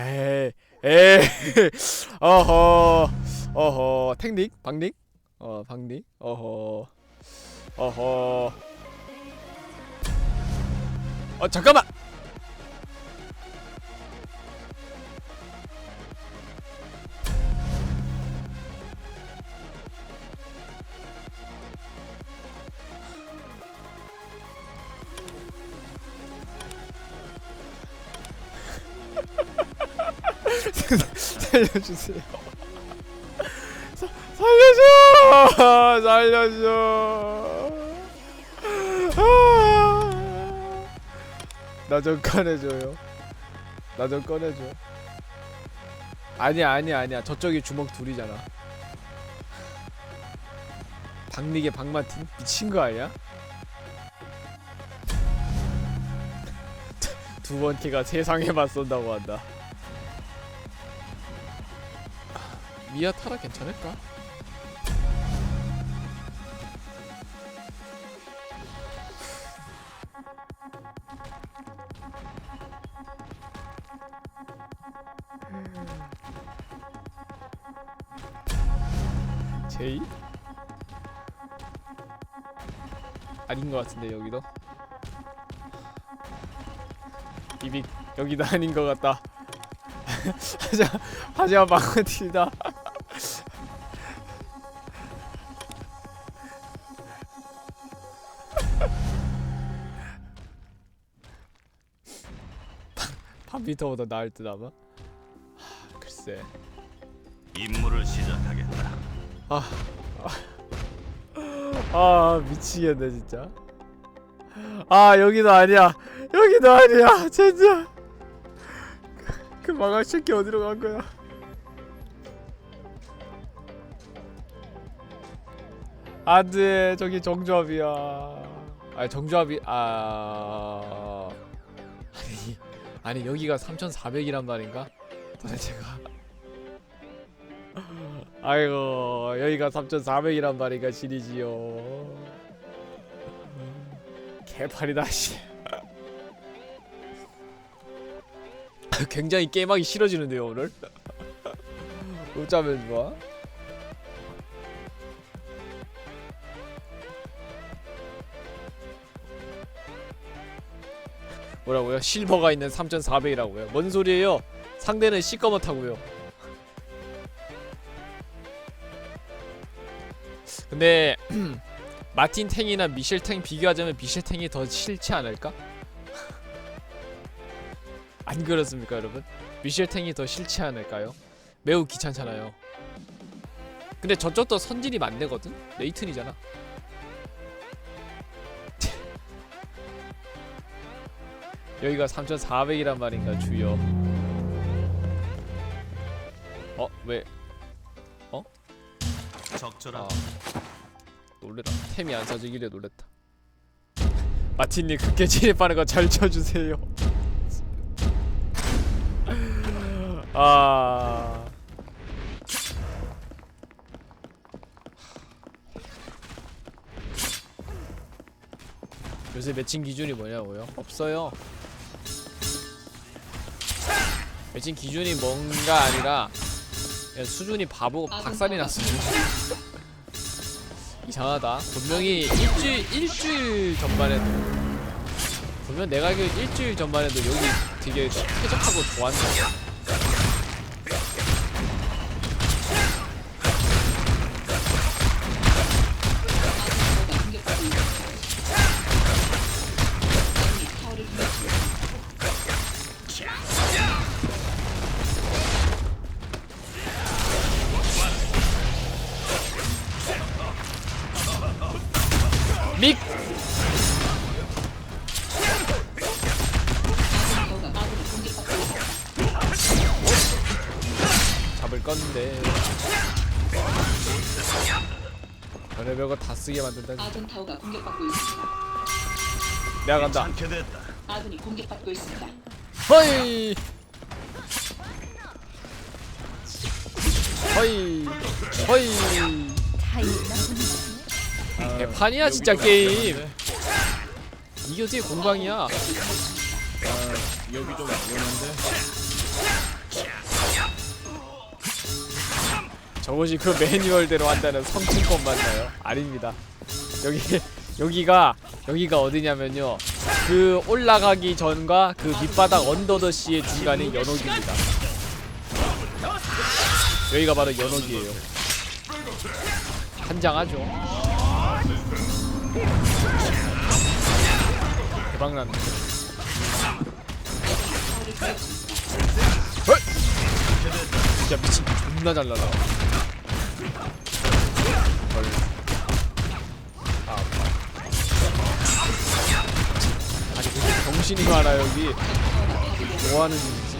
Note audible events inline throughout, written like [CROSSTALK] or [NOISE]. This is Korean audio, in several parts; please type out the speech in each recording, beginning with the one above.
에이 에이. [LAUGHS] 어허 어허. 택닉? 박닉? 어 박닉? 어허 어허. 어 잠깐만 살려주세요. 사, 살려줘! 살려줘! 나좀 꺼내줘요. 나 좀 꺼내줘. 아니야, 아니야, 아니야. 저쪽이 주먹 둘이잖아. 박리게 박마틴? 미친 거 아니야? 두 번째가 세상에만 쏜다고 한다. 미아 타라 괜찮을까? 제이? 아닌 것 같은데 여기도 이빅 여기도 아닌 것 같다 하자 [LAUGHS] 하지마 마크티다 밤비터보다 나을 듯 아마? 하, 글쎄. 임무를 시작하겠다. 아 미치겠네 진짜. 아 여기도 아니야. 여기도 아니야 진짜. 그- 그 망할 새끼 어디로 간 거야? 안돼 저기 정조합이야. 아 정조합이 아 아니 여기가 3,400이란 말인가? 도대체가. 아이고 여기가 3,400이란 말인가 지리지요. 개판이다 씨. [LAUGHS] 굉장히 게임하기 싫어지는데요 오늘? 어쩌면 좋아 뭐라고요? 실버가 있는 3,400이라고요 뭔 소리예요 상대는 시꺼멓다고요 근데 [CLEARS THROAT] 마틴 탱이나 미셸 탱 비교하자면 미셸 탱이 더 싫지 않을까? [LAUGHS] 안 그렇습니까, 여러분? 미셸 탱이 더 싫지 않을까요? 매우 귀찮잖아요. 근데 저쪽도 선질이 많네거든. 레이튼이잖아. 여기가 3,400이란 말인가 주여. 어 왜? 적절한 아 놀래라. 템이 안 사지길래 놀랬다. 마틴님 극계 진입하는 거 잘 쳐주세요. [LAUGHS] 아. 요새 매칭 기준이 뭐냐고요? 없어요 매칭 기준이 뭔가 아니라 그냥 수준이 바보 박살이 났어요 [LAUGHS] 이상하다. 분명히 일주일 일주일 전만 해도 분명 내가 알기로 일주일 전만 해도 여기 되게 쾌적하고 좋았는데 별의별거 다 쓰게 만든다 아군 타워가 공격받고 있습니다. 내가 간다 됐다. 아군이 공격받고 있습니다. 허이 허이 허이 개판이야 진짜 게임 이게 어떻게 공방이야 여기 좀 위험한데? 저것이 그 매뉴얼대로 한다는 성층권 맞나요? 아닙니다. 여기 여기가 여기가 어디냐면요. 그 올라가기 전과 그 밑바닥 언더더시의 중간에 연옥입니다. 여기가 바로 연옥이에요. 한장하죠. 대박났네. 존나 잘 날아. 헐. 아, 아파. 아니 근데 정신이 많아 여기. 뭐 하는 일이지?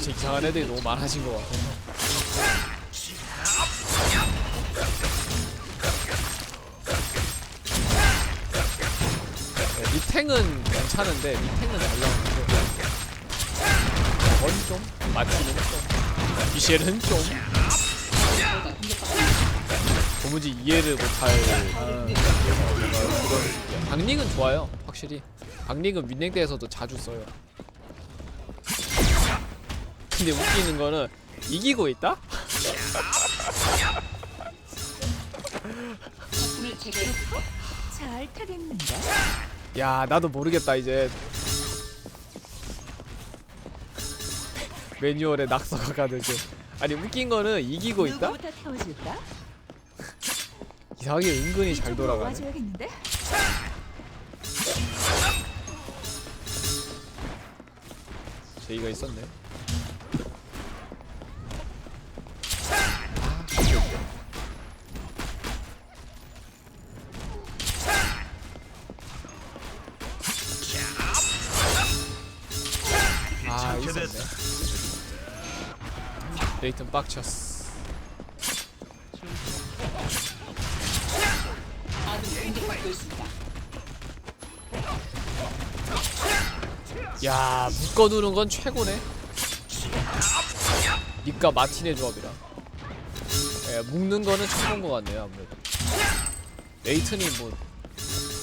진짜 이상한 애들이 너무 많아진 것 같아 탱은 괜찮은데 리탱은 잘 나오는데 저건 좀 맞기는 좀 미셸은 좀. 도무지 이해를 못할 아, 그런 박링은 좋아요 확실히 박링은 윈냉대에서도 자주 써요 근데 웃기는 거는 이기고 있다? 잘 타겠는데? 야 나도 모르겠다 이제 [LAUGHS] 매뉴얼에 낙서가 가득해 아니 웃긴 거는 이기고 있다? 누구부터 태워줄까? 이상하게 은근히 잘 이쪽으로 돌아가네 와줘야겠는데? 제이가 있었네 레이튼 빡쳤어. 야 묶어두는 건 최고네. 니까 마틴의 조합이라. 예, 묶는 거는 최고인 것 같네요 아무래도. 레이튼이 뭐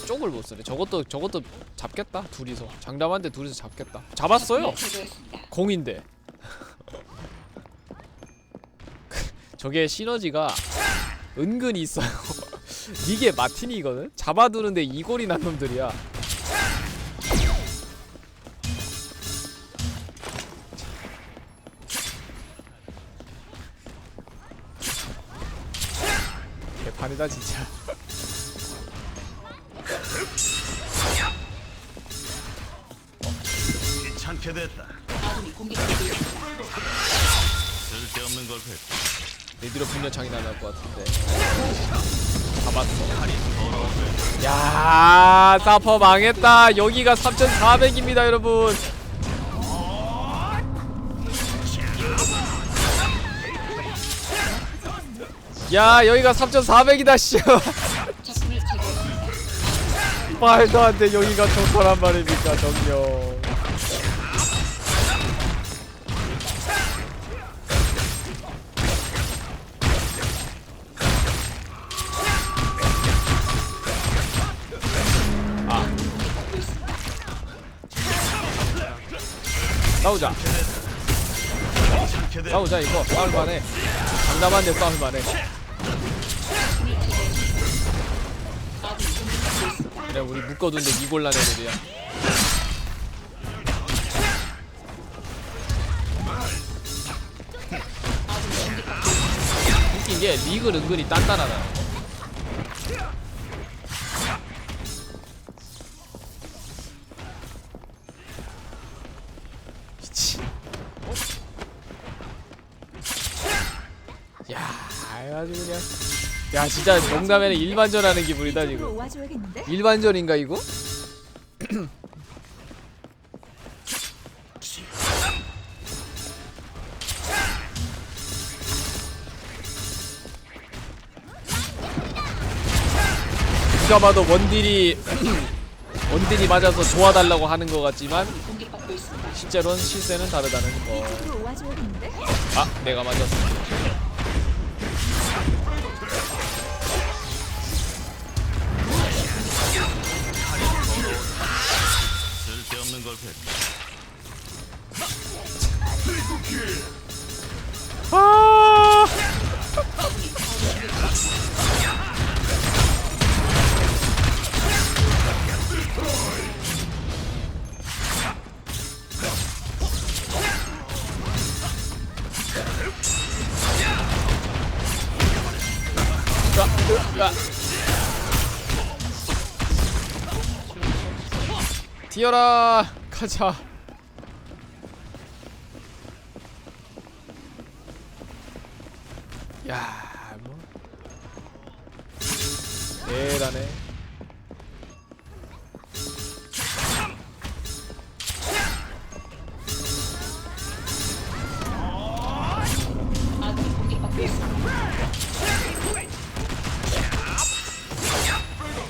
쪽을 못 쓰네. 저것도 저것도 잡겠다 둘이서. 장담한데 둘이서 잡겠다. 잡았어요. 공인데 저게 시너지가 은근히 있어요. [LAUGHS] 이게 마틴이거든? 잡아두는데 이골이 난 놈들이야. 개판이다 진짜. 귀찮게 됐다. 쓸데없는 걸 했고 내 뒤로 분녀창이 날아갈 것 같은데. 잡았어. 야 사퍼 망했다. 여기가 3400입니다 여러분. 야 여기가 3400이다 씨. 말도 안돼. 여기가 좋더란 말입니까 정녕 싸우자. 싸우자 이거 싸울만해 장담한데 싸울만해. 그래 우리 묶어둔 데 이골란 애들이야. 웃긴 게 리그 은근히 단단하다 야 진짜 농담에는 일반전하는 기분이다 지금 와줘야겠는데? 일반전인가 이거? 누가 봐도 원딜이 [CLEARS THROAT] 원딜이 맞아서 도와달라고 하는 것 같지만 공격받고 있습니다. 실제로는 실세는 다르다는 거. 이쪽으로 와줘야겠는데? 아, 내가 맞았어. 아! 뛰어라 가자 야, 뭐. 대단해.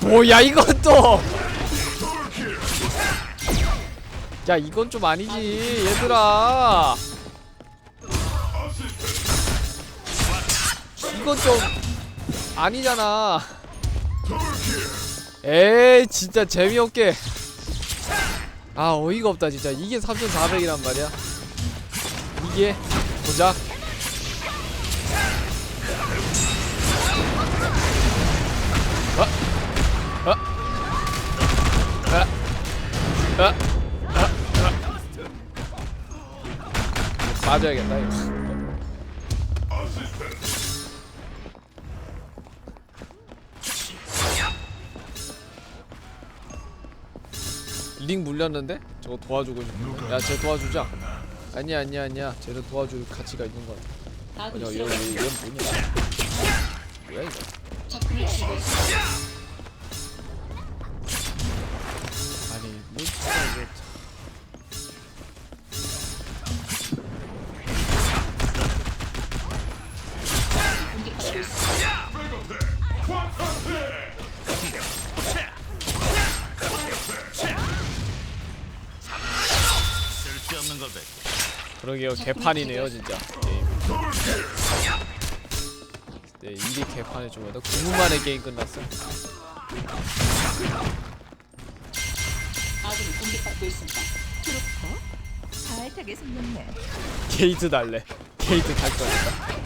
뭐야 이것도 야 이건 좀 아니지 얘들아 이건 좀 아니잖아. 에이 진짜 재미없게. 아 어이가 없다 진짜. 이게 3400이란 말이야? 이게? 보자. 아, 아, 아. 빠져야겠다 이거 물렸는데? 저거 도와주고 싶은데. 야 쟤 도와주자. 아니야 아니야 아니야. 쟤는 도와줄 가치가 있는 것 같아 아군이 야 얘는 쓰러졌습니다. 얘는 뭐냐 그러게요 개판이네요 진짜 게임 네 일이 개판에 좀 하다 9분 만에 게임 끝났어 아군이 공격받고 있습니다. 트루퍼? 잘 타게 생겼네. 게이트 달래 게이트 달 거니까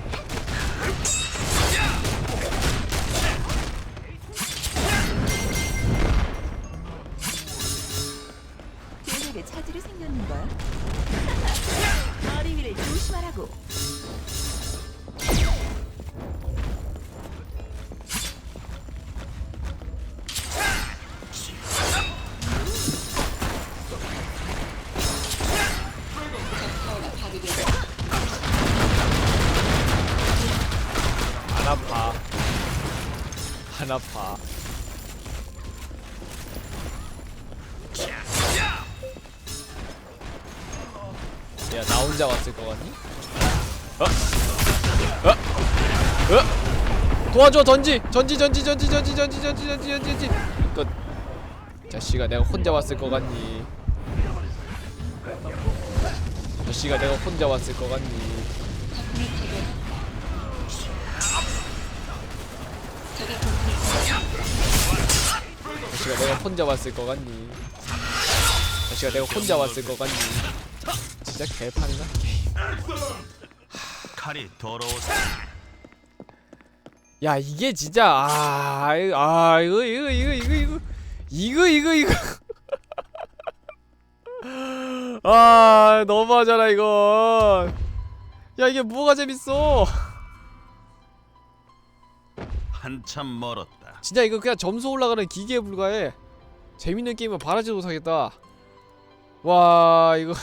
점프 안 아파. 안야나 혼자 왔을 거 같니? 어? 어? 어? 도와줘 전지 전지 전지 전지 전지 전지 전지 전지 전지 전지 끝 자식아 내가 혼자 왔을 것 같니 자식아 내가 혼자 왔을 것 같니 자식아 내가 혼자 왔을 것 같니? 자식아 내가 혼자 왔을 것 같니? 진짜 개판이다. 칼이 더러워. 야 이게 진짜 아, 이거- 아 이거 이거 이거 이거 이거 이거 이거 이거. [LAUGHS] 아 너무하잖아 이건. 야 이게 뭐가 재밌어? 한참 멀었다. 진짜 이거 그냥 점수 올라가는 기계에 불과해. 재밌는 게임은 바라지 못하겠다. 와 이거